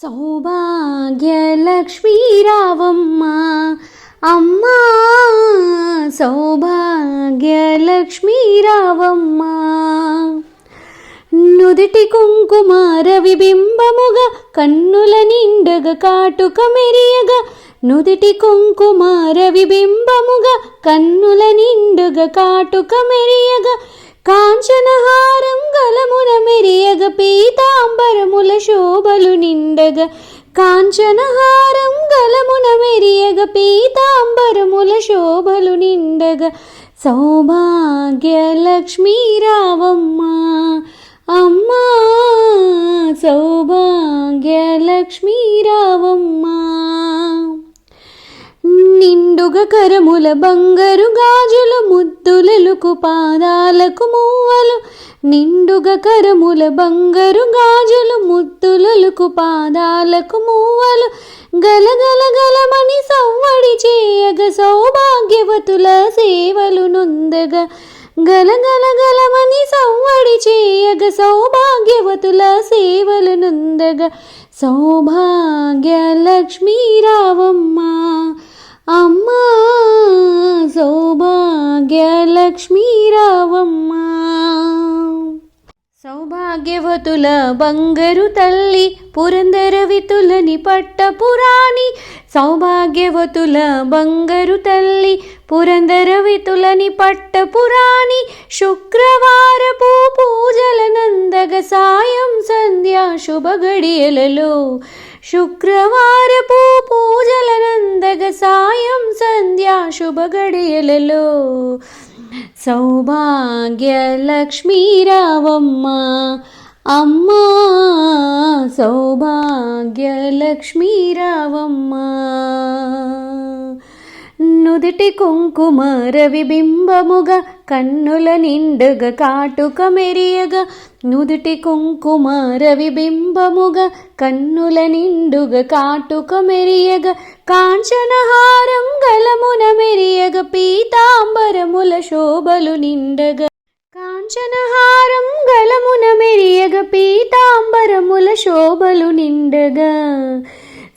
సౌభాగ్యలక్ష్మీరావమ్మ అమ్మా సౌభాగ్యలక్ష్మీరావమ్మ. నుదుటి కుంకుమార విబింబముగా కన్నుల నిండగ కాటుక మెరియగా నుదుటి కుంకుమార విబింబముగా కన్నుల నిండుగ కాటుక మెరియగా కాంచనహా నిండగ కాంచనహారం గలమున మెరియగ పీతాంబరముల శోభలు నిండగ సౌభాగ్యలక్ష్మీ రావమ్మ. అమ్మా సౌభాగ్యలక్ష్మీ రావమ్మ. నిండుగ కరముల బంగారు గాజులు ముద్దులకు పాదాలకు మూవలు నిండుగ కరముల బంగారు గాజులు ముద్దులకు పాదాలకు మూవలు గలగల గలమని సవ్వడి చేయగ సౌభాగ్యవతుల సేవలు నొందగా. గలగల గలమని సవ్వడి చేయగ సౌభాగ్యవతుల సేవలు నొందగా. సౌభాగ్య లక్ష్మీరావమ్మ అమ్మా సౌభాగ్యలక్ష్మీ రావమ్మ. సౌభాగ్యవతుల బంగరు తల్లి పురందర వితులని పట్ట పురాణి సౌభాగ్యవతుల బంగరు తల్లి పురందర వితులని పట్ట పురాణి శుక్రవారపు పూజల నందగ సాయం సంధ్యా శుభ గడియలలో. శుక్రవారపు సంధ్యా శుభ గడియలలో సౌభాగ్యలక్ష్మీ రావమ్మ అమ్మా సౌభాగ్యలక్ష్మీ రావమ్మ నుదిటి కుంకుమార విబింబముగా కన్నుల నిండుగ కాటుక మెరియగా నుదిటి కుంకుమార రవిబింబముగా కన్నుల నిండుగ కాటుక మెరియగ కాంచనహారం గలమున మెరియగ పీతాంబరముల శోభలు నిండగ. కాంచనహారం గలమున మెరియగ పీతాంబరముల శోభలు నిండగా.